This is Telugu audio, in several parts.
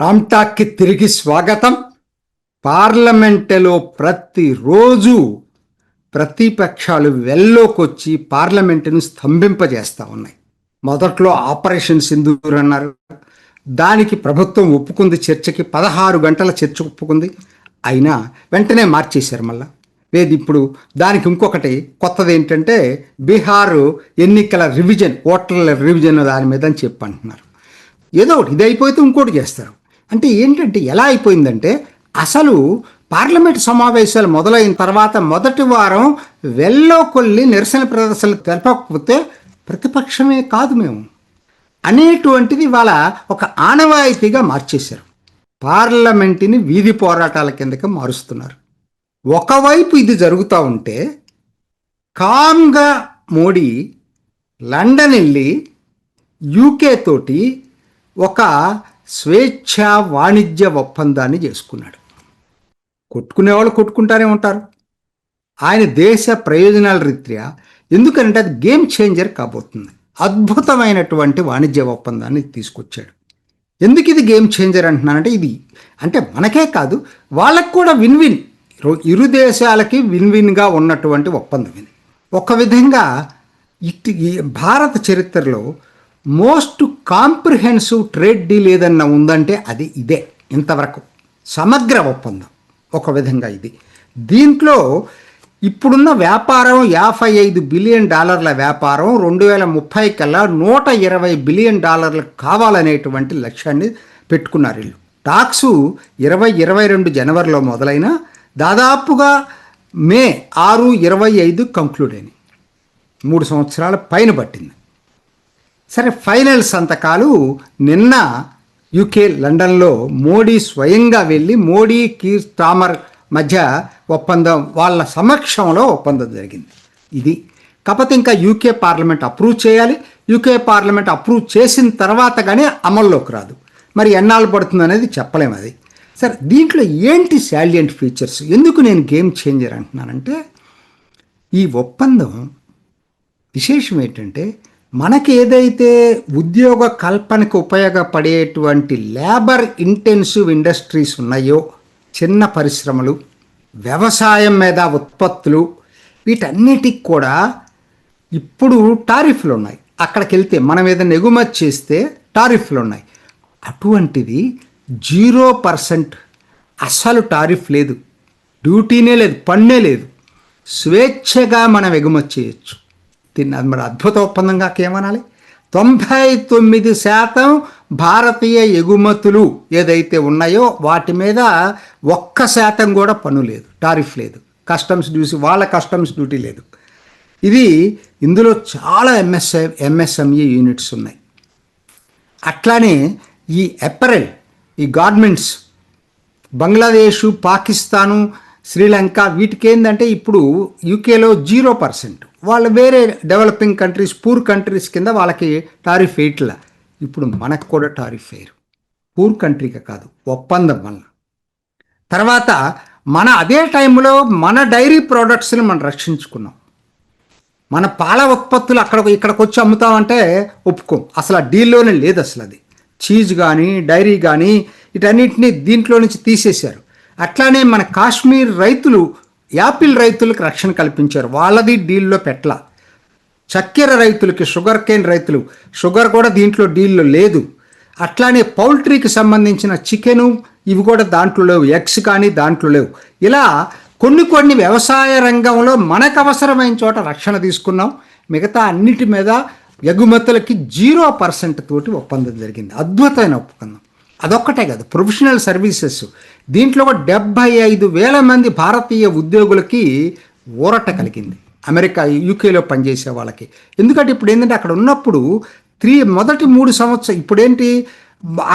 రామ్టాక్కి తిరిగి స్వాగతం. పార్లమెంటులో ప్రతిరోజు ప్రతిపక్షాలు వెల్లోకొచ్చి పార్లమెంటును స్తంభింపజేస్తూ ఉన్నాయి. మొదట్లో ఆపరేషన్ సింధూర్ అన్నారు. దానికి ప్రభుత్వం ఒప్పుకుంది చర్చకి పదహారు గంటల చర్చ ఒప్పుకుంది. అయినా వెంటనే మార్చేశారు మళ్ళా. లేదు ఇప్పుడు దానికి ఇంకొకటి కొత్తది ఏంటంటే బీహార్ ఎన్నికల రివిజన్ ఓటర్ల రివిజన్ దాని మీద అని చెప్పి అంటున్నారు ఏదో ఒకటి ఇది అయిపోతే ఇంకోటి చేస్తారు. అంటే ఏంటంటే ఎలా అయిపోయిందంటే అసలు పార్లమెంట్ సమావేశాలు మొదలైన తర్వాత మొదటి వారం వెల్లో కొల్లి నిరసన ప్రదర్శనలు తెలపకపోతే ప్రతిపక్షమే కాదు మేము. అనేటువంటిది వాళ్ళ ఒక ఆనవాయితీగా మార్చేశారు. పార్లమెంటుని వీధి పోరాటాల కిందకి మారుస్తున్నారు. ఒకవైపు ఇది జరుగుతూ ఉంటే కామ్గా మోడీ లండన్ వెళ్ళి యూకే తోటి ఒక స్వేచ్ఛ వాణిజ్య ఒప్పందాన్ని చేసుకున్నాడు. కొట్టుకునేవాళ్ళు కొట్టుకుంటానే ఉంటారు. ఆయన దేశ ప్రయోజనాల రీత్యా ఎందుకంటే అది గేమ్ చేంజర్ కాబోతుంది. అద్భుతమైనటువంటి వాణిజ్య ఒప్పందాన్ని తీసుకొచ్చాడు. ఎందుకు ఇది గేమ్ చేంజర్ అంటున్నానంటే ఇది అంటే మనకే కాదు వాళ్ళకు కూడా విన్ విన్ ఇరు దేశాలకి విన్ విన్గా ఉన్నటువంటి ఒప్పందం ఇది. ఒక విధంగా ఇట్టి భారత చరిత్రలో మోస్ట్ కాంప్రిహెన్సివ్ ట్రేడ్ డీల్ ఏదన్నా ఉందంటే అది ఇదే ఇంతవరకు. సమగ్ర ఒప్పందం. ఒక విధంగా ఇది. దీంట్లో ఇప్పుడున్న వ్యాపారం యాభై ఐదు బిలియన్ డాలర్ల వ్యాపారం రెండు వేల ముప్పై కల్లా నూట ఇరవై బిలియన్ డాలర్లు కావాలనేటువంటి లక్ష్యాన్ని పెట్టుకున్నారు వీళ్ళు. టాక్సు ఇరవై ఇరవై రెండు జనవరిలో మొదలైన దాదాపుగా మే ఆరు ఇరవై ఐదు కంక్లూడ్ అయినాయి. మూడు సంవత్సరాల పైన పట్టింది. సరే ఫైనల్ సంతకాలు నిన్న యూకే లండన్లో మోడీ స్వయంగా వెళ్ళి మోడీ కీర్ టామర్ మధ్య ఒప్పందం వాళ్ళ సమక్షంలో ఒప్పందం జరిగింది. ఇది కాకపోతే ఇంకా యూకే పార్లమెంట్ అప్రూవ్ చేయాలి. యూకే పార్లమెంట్ అప్రూవ్ చేసిన తర్వాత కానీ అమల్లోకి రాదు. మరి ఎన్నాళ్ళు పడుతుంది అనేది చెప్పలేము అది. సరే దీంట్లో ఏంటి శాలియంట్ ఫీచర్స్ ఎందుకు నేను గేమ్ చేంజర్ అంటున్నానంటే ఈ ఒప్పందం విశేషం ఏంటంటే మనకి ఏదైతే ఉద్యోగ కల్పనకు ఉపయోగపడేటువంటి లేబర్ ఇంటెన్సివ్ ఇండస్ట్రీస్ ఉన్నాయో చిన్న పరిశ్రమలు వ్యవసాయం మీద ఉత్పత్తులు వీటన్నిటికి కూడా ఇప్పుడు టారిఫ్లు ఉన్నాయి. అక్కడికి వెళ్తే మనం ఏదైనా ఎగుమతి చేస్తే టారిఫ్లు ఉన్నాయి. అటువంటిది జీరో పర్సెంట్ అసలు టారిఫ్ లేదు. డ్యూటీనే లేదు పన్నే లేదు. స్వేచ్ఛగా మనం ఎగుమతి చేయొచ్చు. దీన్ని అది మరి అద్భుత ఒప్పందంగా ఏమనాలి తొంభై తొమ్మిది శాతం భారతీయ ఎగుమతులు ఏదైతే ఉన్నాయో వాటి మీద ఒక్క శాతం కూడా పన్ను లేదు టారిఫ్ లేదు. కస్టమ్స్ డ్యూటీ వాళ్ళ కస్టమ్స్ డ్యూటీ లేదు. ఇది ఇందులో చాలా ఎంఎస్ఐ ఎంఎస్ఎంఈ యూనిట్స్ ఉన్నాయి. అట్లానే ఈ ఎప్పరెల్ ఈ గార్మెంట్స్ బంగ్లాదేశు పాకిస్తాను శ్రీలంక వీటికి ఏంటంటే ఇప్పుడు యూకేలో జీరో పర్సెంట్. వాళ్ళు వేరే డెవలపింగ్ కంట్రీస్ పూర్ కంట్రీస్ కింద వాళ్ళకి టారిఫ్ వేయట్లా. ఇప్పుడు మనకు కూడా టారిఫ్ వేయరు. పూర్ కంట్రీకే కాదు ఒప్పందం వల్ల. తర్వాత మన అదే టైంలో మన డైరీ ప్రోడక్ట్స్ని మనం రక్షించుకున్నాం. మన పాల ఉత్పత్తులు అక్కడ ఇక్కడికి వచ్చి అమ్ముతామంటే ఒప్పుకోం. అసలు ఆ డీల్లోనే లేదు అసలు అది. చీజ్ కానీ డైరీ కానీ వీటన్నిటిని దీంట్లో నుంచి తీసేశారు. అట్లానే మన కాశ్మీర్ రైతులు యాపిల్ రైతులకు రక్షణ కల్పించారు. వాళ్ళది డీల్లో పెట్టల. చక్కెర రైతులకి షుగర్ కేన్ రైతులు షుగర్ కూడా దీంట్లో డీల్లో లేదు. అట్లానే పౌల్ట్రీకి సంబంధించిన చికెను ఇవి కూడా దాంట్లో లేవు. ఎగ్స్ కానీ దాంట్లో లేవు. ఇలా కొన్ని కొన్ని వ్యవసాయ రంగంలో మనకు అవసరమైన చోట రక్షణ తీసుకున్నాం. మిగతా అన్నిటి మీద ఎగుమతులకి జీరో పర్సెంట్ తోటి ఒప్పందం జరిగింది. అద్భుతమైన ఒప్పందం. అదొక్కటే కాదు ప్రొఫెషనల్ సర్వీసెస్. దీంట్లో కూడా డెబ్బై ఐదు వేల మంది భారతీయ ఉద్యోగులకి ఊరట కలిగింది. అమెరికా యూకేలో పనిచేసే వాళ్ళకి. ఎందుకంటే ఇప్పుడు ఏంటంటే అక్కడ ఉన్నప్పుడు త్రీ మొదటి మూడు సంవత్సరం ఇప్పుడేంటి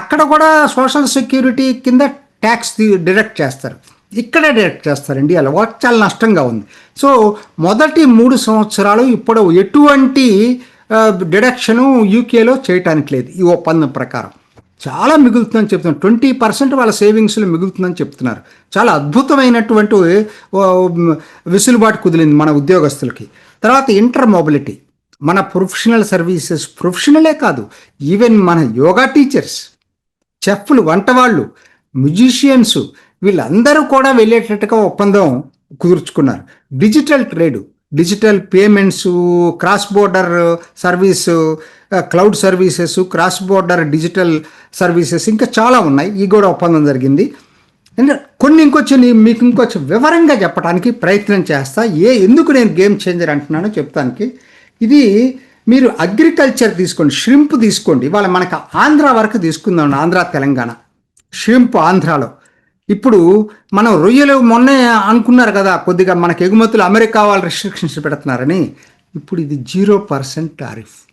అక్కడ కూడా సోషల్ సెక్యూరిటీ కింద ట్యాక్స్ డిడక్ట్ చేస్తారు. ఇక్కడే డిడక్ట్ చేస్తారు ఇండియాలో. వాళ్ళకి చాలా నష్టంగా ఉంది. సో మొదటి మూడు సంవత్సరాలు ఇప్పుడు ఎటువంటి డిడక్షను యూకేలో చేయటానికి లేదు. ఈ ఒప్పందం ప్రకారం. చాలా మిగులుతుందని చెప్తున్నారు. ట్వంటీ పర్సెంట్ వాళ్ళ సేవింగ్స్లో మిగులుతుందని చెప్తున్నారు. చాలా అద్భుతమైనటువంటి విసులుబాటు వెసులుబాటు మన ఉద్యోగస్తులకి. తర్వాత ఇంటర్ మొబిలిటీ. మన ప్రొఫెషనల్ సర్వీసెస్ ప్రొఫెషనలే కాదు ఈవెన్ మన యోగా టీచర్స్ చెఫ్లు వంటవాళ్ళు మ్యూజిషియన్స్ వీళ్ళందరూ కూడా వెళ్ళేటట్టుగా ఒప్పందం కుదుర్చుకున్నారు. Digital trade. Digital payments cross border service cloud services cross border digital services ఇంకా చాలా ఉన్నాయి. ఈ కూడా ఒప్పందం జరిగింది. అంటే కొన్ని ఇంకొచ్చి నీ- మీకు ఇంకొంచెం వివరంగా చెప్పడానికి ప్రయత్నం చేస్తా. ఏ ఎందుకు నేను గేమ్ చేంజర్ అంటున్నానో చెప్తానికి. ఇది మీరు అగ్రికల్చర్ తీసుకోండి షింప్ తీసుకోండి. ఇవాళ మనకు ఆంధ్ర వరకు తీసుకుందాం ఆంధ్ర తెలంగాణ. షింప్ ఆంధ్రాలో. ఇప్పుడు మనం రొయ్యలు మొన్నే అనుకున్నారు కదా కొద్దిగా మనకు ఎగుమతులు అమెరికా వాళ్ళు రిస్ట్రిక్షన్స్ పెడుతున్నారని. ఇప్పుడు ఇది జీరో పర్సెంట్ టారిఫ్.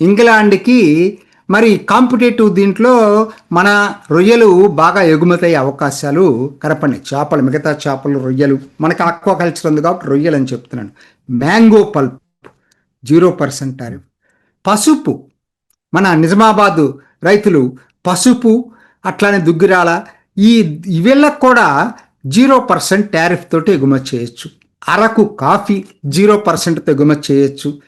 ఇంగ్లాండ్కి మరి కాంపిటేటివ్ దీంట్లో మన రొయ్యలు బాగా ఎగుమతి అయ్యే అవకాశాలు కనపడినాయి. చేపలు మిగతా చేపలు రొయ్యలు. మనకి ఆక్వా కల్చర్ ఉంది కాబట్టి రొయ్యలు అని చెప్తున్నాను. Mango pulp zero percent tariff. పసుపు మన నిజామాబాదు రైతులు పసుపు అట్లానే దుగ్గిరాల ఈ వీళ్ళకు కూడా జీరో పర్సెంట్ ట్యారిఫ్ తోటి ఎగుమతి చేయొచ్చు. అరకు కాఫీ జీరో పర్సెంట్తో ఎగుమతి చేయొచ్చు.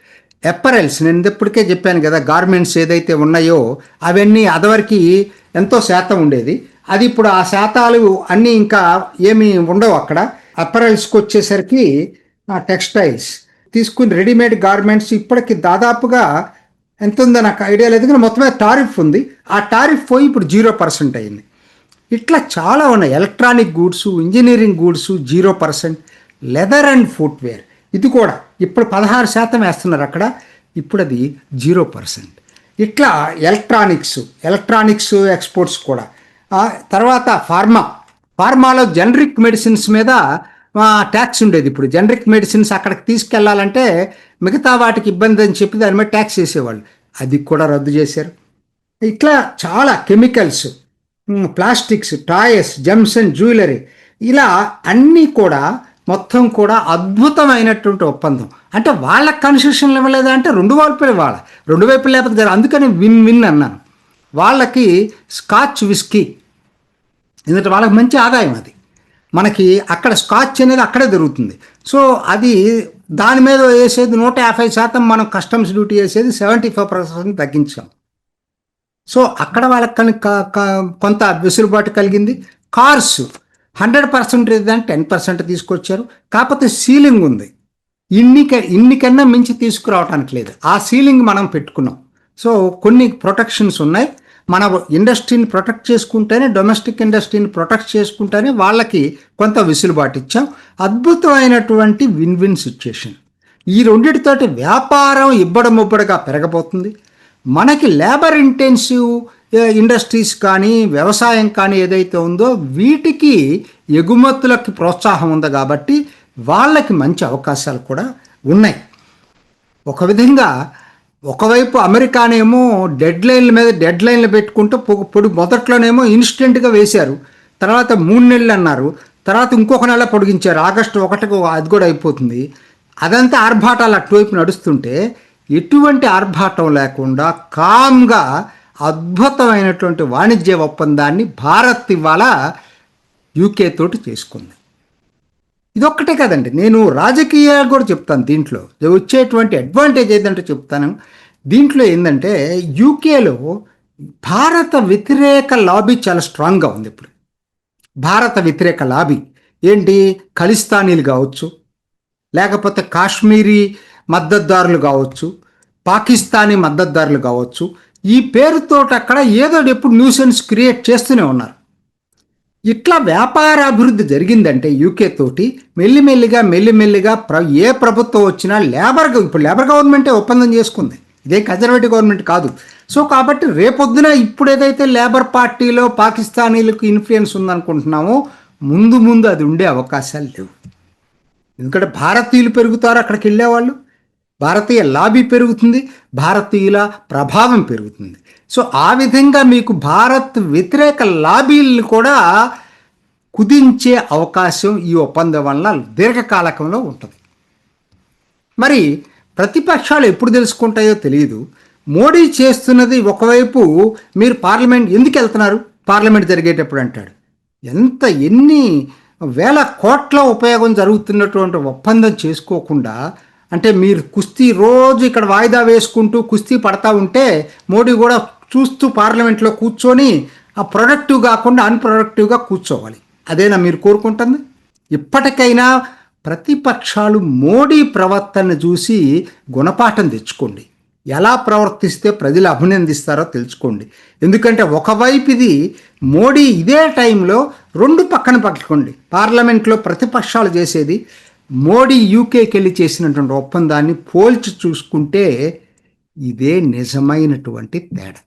ఎప్పరెల్స్ నేను ఇప్పటికే చెప్పాను కదా గార్మెంట్స్ ఏదైతే ఉన్నాయో అవన్నీ అదవరికి ఎంతో శాతం ఉండేది. అది ఇప్పుడు ఆ శాతాలు అన్నీ ఇంకా ఏమీ ఉండవు అక్కడ. అప్పరల్స్కి వచ్చేసరికి టెక్స్టైల్స్ తీసుకుని రెడీమేడ్ గార్మెంట్స్ ఇప్పటికి దాదాపుగా ఎంత ఉందో నాకు ఐడియా లేదు కానీ మొత్తం టారిఫ్ ఉంది. ఆ టారిఫ్ పోయి ఇప్పుడు జీరో పర్సెంట్ అయింది. ఇట్లా చాలా ఉన్నాయి. Electronic goods engineering goods zero percent leather and footwear ఇది కూడా ఇప్పుడు పదహారు శాతం వేస్తున్నారు అక్కడ. ఇప్పుడు అది జీరో పర్సెంట్ ఇట్లా ఎలక్ట్రానిక్స్ ఎలక్ట్రానిక్స్ ఎక్స్పోర్ట్స్ కూడా. తర్వాత ఫార్మా ఫార్మాలో జనరిక్ మెడిసిన్స్ మీద ట్యాక్స్ ఉండేది ఇప్పుడు. జనరిక్ మెడిసిన్స్ అక్కడికి తీసుకెళ్ళాలంటే మిగతా వాటికి ఇబ్బంది అని చెప్పి దాని మీద ట్యాక్స్ వేసేవాళ్ళు అది కూడా రద్దు చేశారు. ఇట్లా చాలా chemicals plastics toys gems and jewellery. ఇలా అన్నీ కూడా మొత్తం కూడా అద్భుతమైనటువంటి ఒప్పందం. అంటే వాళ్ళ కన్సెషన్ ఇవ్వలేదా అంటే రెండు వైపులు ఇవ్వాలి రెండు వైపులు లేకపోతే అందుకని విన్ విన్ అన్నాను. వాళ్ళకి స్కాచ్ విస్కీ. ఎందుకంటే వాళ్ళకి మంచి ఆదాయం అది. మనకి అక్కడ స్కాచ్ అనేది అక్కడే దొరుకుతుంది. సో అది దాని మీద వేసేది నూట యాభై శాతం మనం కస్టమ్స్ డ్యూటీ వేసేది సెవెంటీ ఫైవ్ పర్సెంట్ తగ్గించాం. సో అక్కడ వాళ్ళకి కనుక కొంత వెసులుబాటు కలిగింది. కార్స్ హండ్రెడ్ పర్సెంట్ దాన్ని టెన్ పర్సెంట్ తీసుకొచ్చారు. కాకపోతే సీలింగ్ ఉంది. ఇన్ని ఇన్నికన్నా మించి తీసుకురావడానికి లేదు. ఆ సీలింగ్ మనం పెట్టుకున్నాం. సో కొన్ని ప్రొటెక్షన్స్ ఉన్నాయి. మన ఇండస్ట్రీని ప్రొటెక్ట్ చేసుకుంటేనే డొమెస్టిక్ ఇండస్ట్రీని ప్రొటెక్ట్ చేసుకుంటేనే వాళ్ళకి కొంత విసులుబాటు ఇచ్చాం. అద్భుతమైనటువంటి విన్ విన్ సిచ్యుయేషన్. ఈ రెండింటితోటి వ్యాపారం ఇబ్బడముబ్బడిగా పెరగబోతుంది. మనకి లేబర్ ఇంటెన్సివ్ ఇండస్ట్రీస్ కానీ వ్యవసాయం కానీ ఏదైతే ఉందో వీటికి ఎగుమతులకి ప్రోత్సాహం ఉంది కాబట్టి వాళ్ళకి మంచి అవకాశాలు కూడా ఉన్నాయి. ఒక విధంగా ఒకవైపు అమెరికానేమో డెడ్ లైన్ల మీద డెడ్ లైన్లు పెట్టుకుంటూ పొ- పొడి మొదట్లోనేమో ఇన్స్టెంట్గా వేశారు. తర్వాత మూడు నెలలు అన్నారు. తర్వాత ఇంకొక నెల పొడిగించారు. ఆగస్టు ఒకటికి అది కూడా అయిపోతుంది. అదంతా ఆర్భాటాలు అటువైపు నడుస్తుంటే ఎటువంటి ఆర్భాటం లేకుండా కామ్గా అద్భుతమైనటువంటి వాణిజ్య ఒప్పందాన్ని భారత్ ఇవాళ యూకే తోటి చేసుకుంది. ఇదొక్కటే కదండి. నేను రాజకీయాలు కూడా చెప్తాను దీంట్లో. వచ్చేటువంటి అడ్వాంటేజ్ ఏంటంటే చెప్తాను. దీంట్లో ఏంటంటే యూకేలో భారత వ్యతిరేక లాబీ చాలా స్ట్రాంగ్గా ఉంది ఇప్పుడు. భారత వ్యతిరేక లాబీ. ఏంటి? ఖలిస్తానీలు కావచ్చు. లేకపోతే కాశ్మీరీ మద్దతుదారులు కావచ్చు పాకిస్తానీ మద్దతుదారులు కావచ్చు ఈ పేరుతోటి అక్కడ ఏదో ఎప్పుడు న్యూసెన్స్ క్రియేట్ చేస్తూనే ఉన్నారు. ఇట్లా వ్యాపార అభివృద్ధి జరిగిందంటే యూకే తోటి మెల్లిమెల్లిగా మెల్లిమెల్లిగా ప్ర ఏ ప్రభుత్వం వచ్చినా లేబర్ ఇప్పుడు లేబర్ గవర్నమెంటే ఒప్పందం చేసుకుంది. ఇదే కన్జర్వేటివ్ గవర్నమెంట్ కాదు. సో కాబట్టి రేపొద్దున ఇప్పుడు ఏదైతే లేబర్ పార్టీలో పాకిస్తానీలకు ఇన్ఫ్లుయెన్స్ ఉందనుకుంటున్నామో ముందు ముందు అది ఉండే అవకాశాలు లేవు. ఎందుకంటే భారతీయులు పెరుగుతారు అక్కడికి వెళ్ళేవాళ్ళు. భారతీయ లాబీ పెరుగుతుంది భారతీయుల ప్రభావం పెరుగుతుంది. సో ఆ విధంగా మీకు భారత్ వ్యతిరేక లాబీలను కూడా కుదించే అవకాశం ఈ ఒప్పందం వల్ల దీర్ఘకాలకంలో ఉంటుంది. మరి ప్రతిపక్షాలు ఎప్పుడు తెలుసుకుంటాయో తెలియదు మోడీ చేస్తున్నది ఒకవైపు మీరు పార్లమెంట్ ఎందుకు వెళ్తున్నారు? పార్లమెంట్ జరిగేటప్పుడు అంటాడు. ఎంత ఎన్ని వేల కోట్ల ఉపయోగం జరుగుతున్నటువంటి ఒప్పందం చేసుకోకుండా అంటే మీరు కుస్తీ రోజు ఇక్కడ వాయిదా వేసుకుంటూ కుస్తీ పడతా ఉంటే మోడీ కూడా చూస్తూ పార్లమెంట్లో కూర్చొని ఆ ప్రొడక్టివ్ కాకుండా అన్ప్రొడక్టివ్గా కూర్చోవాలి. అదేనా మీరు కోరుకుంటుంది? ఇప్పటికైనా ప్రతిపక్షాలు మోడీ ప్రవర్తన చూసి గుణపాఠం తెచ్చుకోండి. ఎలా ప్రవర్తిస్తే ప్రజలు అభినందిస్తారో తెలుసుకోండి. ఎందుకంటే ఒకవైపు ఇది మోడీ ఇదే టైంలో రెండు పక్కన పట్టుకోండి. పార్లమెంట్లో ప్రతిపక్షాలు చేసేది మోడీ యూకేకి వెళ్ళి చేసినటువంటి ఒప్పందాన్ని పోల్చి చూసుకుంటే ఇదే నిజమైనటువంటి తేడా.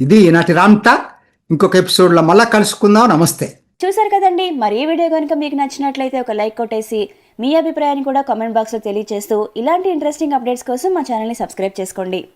ఇది ఈనాటి రామ్టా ఇంకొక ఎపిసోడ్లో మళ్ళా కలుసుకుందాం. నమస్తే. చూసారు కదండి. మరి ఈ వీడియో కనుక మీకు నచ్చినట్లయితే ఒక లైక్ కొట్టేసి మీ అభిప్రాయాన్ని కూడా కామెంట్ బాక్స్లో తెలియజేస్తూ ఇలాంటి ఇంట్రెస్టింగ్ అప్డేట్స్ కోసం మా ఛానల్ని సబ్స్క్రైబ్ చేసుకోండి.